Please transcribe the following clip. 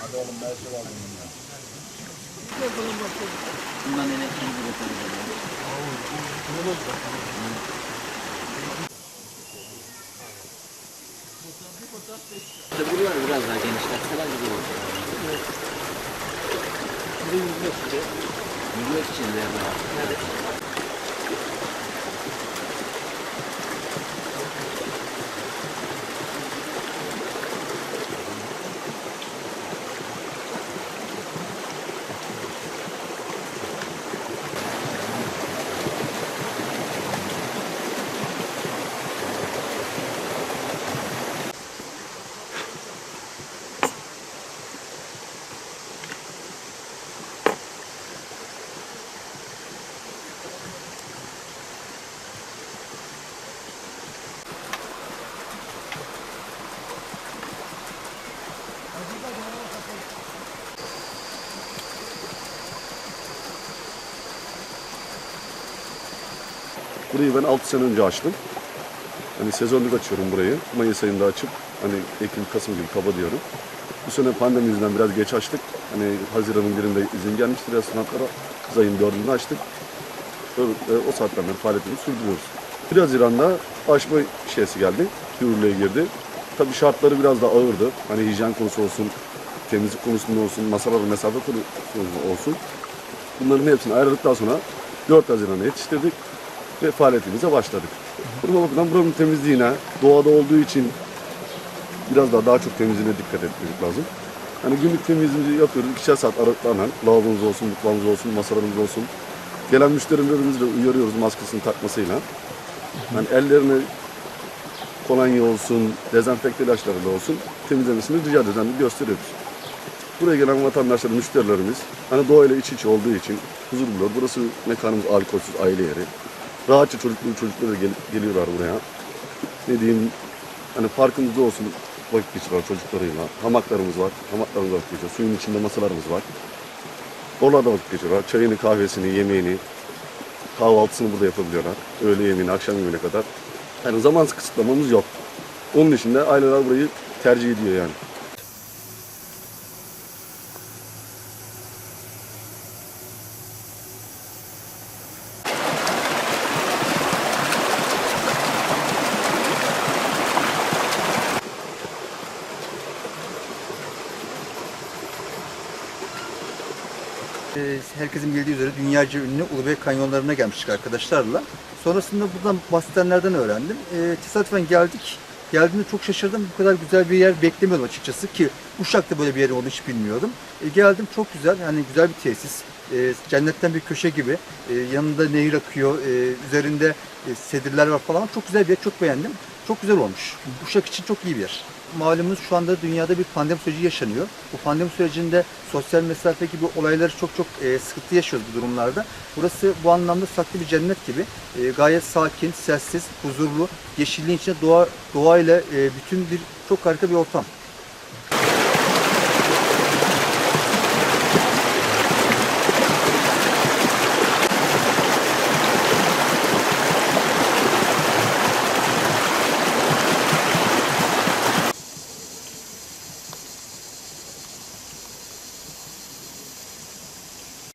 Hadi oğlum ben şey aldım ya. Bundan elektriği üretelim. İşte buralar biraz daha genişletseler güzel olur. Yürümek için de yani. Burayı ben 6 sene önce açtım. Hani sezonluk açıyorum burayı. Mayıs ayında açıp hani Ekim, Kasım gibi kaba diyorum. Bu sene pandemi yüzünden biraz geç açtık. Hani Haziran'ın birinde izin gelmişti restoranlara. Kız ayın dördünde açtık. Ö- e, O saatten beri faaliyetimizi sürdürüyoruz. 1 Haziran'da açma şeysi geldi. Yürürlüğe girdi. Tabii şartları biraz da ağırdı. Hani hijyen konusu olsun, temizlik konusunda olsun, masalara mesafe konusunda olsun. Bunların hepsini ayırdıktan sonra 4 Haziran'a yetiştirdik ve faaliyetimize başladık. Burada bakılan buranın temizliğine, doğada olduğu için biraz daha daha çok temizliğine dikkat etmek lazım. Hani günlük temizliğimizi yapıyoruz. İkişer saat aralıklarla lavabomuz olsun, mutfağımız olsun, masalarımız olsun. Gelen müşterilerimizi de uyarıyoruz maskesini takmasıyla. Yani ellerine kolonya olsun, dezenfekte ilaçlarıyla olsun temizlemesini rica ediyoruz, gösteriyoruz. Buraya gelen vatandaşlar, müşterilerimiz hani doğayla iç içe olduğu için huzur buluyor. Burası mekanımız alkolsüz aile yeri. Rahatça çocuklu çocuklar da gel- geliyorlar buraya. Ne diyeyim, hani parkımızda olsun vakit geçiriyorlar çocuklarıyla. Hamaklarımız var, hamaklarımızda vakit geçiriyor. Suyun içinde masalarımız var. Oralarda vakit geçiriyorlar. Çayını, kahvesini, yemeğini, kahvaltısını burada yapabiliyorlar. Öğle yemeğini, akşam yemeğine kadar. Yani zaman kısıtlamamız yok. Onun için aileler burayı tercih ediyor yani. Herkesin bildiği üzere dünyaca ünlü Ulubey kanyonlarına gelmiştik arkadaşlarla. Sonrasında buradan basitenlerden öğrendim. Ee, tesadüfen geldik. Geldiğimde çok şaşırdım. Bu kadar güzel bir yer beklemiyordum açıkçası ki Uşak'ta böyle bir yer olduğunu hiç bilmiyordum. E, geldim çok güzel, yani güzel bir tesis. E, cennetten bir köşe gibi. E, yanında nehir akıyor, e, üzerinde e, sedirler var falan. Çok güzel bir yer, çok beğendim. Çok güzel olmuş. Uşak için çok iyi bir yer. Malumunuz şu anda dünyada bir pandemi süreci yaşanıyor. Bu pandemi sürecinde sosyal mesafe gibi olayları çok çok e, sıkıntı yaşıyoruz bu durumlarda. Burası bu anlamda saklı bir cennet gibi. E, gayet sakin, sessiz, huzurlu, yeşilliğin içinde doğa, doğayla e, bütün bir çok harika bir ortam.